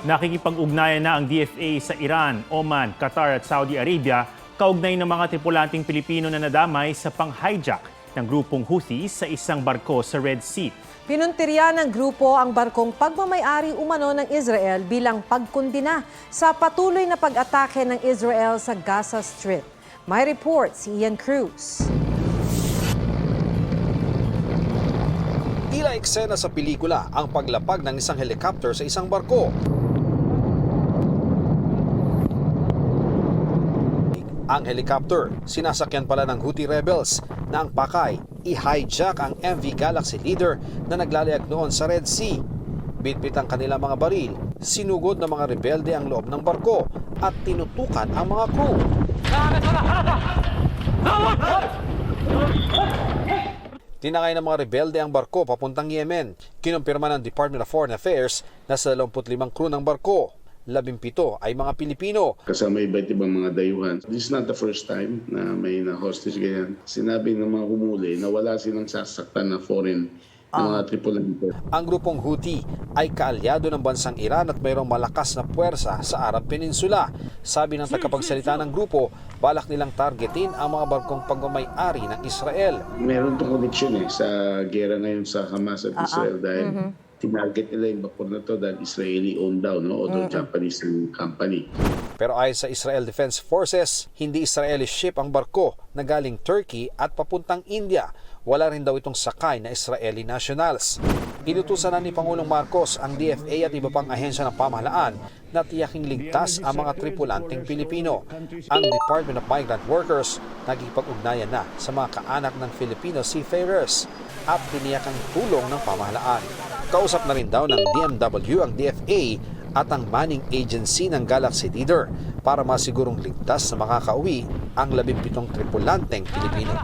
Nakikipag-ugnayan na ang DFA sa Iran, Oman, Qatar at Saudi Arabia kaugnay ng mga tripulanting Pilipino na nadamay sa pang-hijack ng grupong Houthis sa isang barko sa Red Sea. Pinuntirya ng grupo ang barkong pagmamayari umano ng Israel bilang pagkundina sa patuloy na pag-atake ng Israel sa Gaza Strip. May report si Ian Cruz. Tila eksena sa pelikula ang paglapag ng isang helicopter sa isang barko. Ang helicopter, sinasakyan pala ng Houthi rebels na ang pakay i-hijack ang MV Galaxy Leader na naglalayag noon sa Red Sea. Bitbit ang kanilang mga baril, sinugod ng mga rebelde ang loob ng barko at tinutukan ang mga crew. Tinakay ng mga rebelde ang barko papuntang Yemen. Kinumpirma ng Department of Foreign Affairs na sa 25 crew ng barko, 17 ay mga Pilipino. kasama iba't ibang mga dayuhan. This is not the first time na may na-hostage ganyan. Sinabi ng mga humuli na wala silang sasaktan na foreign na mga tripulante. Ang grupong Houthi ay kaalyado ng bansang Iran at mayroong malakas na puwersa sa Arab Peninsula. Sabi ng tagapagsalita ng grupo, balak nilang targetin ang mga barkong pagmamayari ng Israel. Meron itong connection eh sa gera ngayon sa Hamas at Israel dahil tinarget nila yung bakor na to dahil Israeli-owned daw, no? although Japanese yung company. Pero ayon sa Israel Defense Forces, hindi Israeli ship ang barko na galing Turkey at papuntang India. Wala rin daw itong sakay na Israeli nationals. Inutusan na ni Pangulong Marcos ang DFA at iba pang ahensya ng pamahalaan na tiyaking ligtas ang mga tripulanteng Pilipino. Ang Department of Migrant Workers nagkipag-ugnayan na sa mga kaanak ng Filipino seafarers at tiniyak ang tulong ng pamahalaan. Kausap na rin daw ng DMW ang DFA at ang manning agency ng Galaxy Leader para masigurong ligtas na makakauwi ang 17 tripulanteng Pilipino.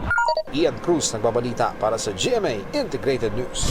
Ian Cruz nagbabalita para sa GMA Integrated News.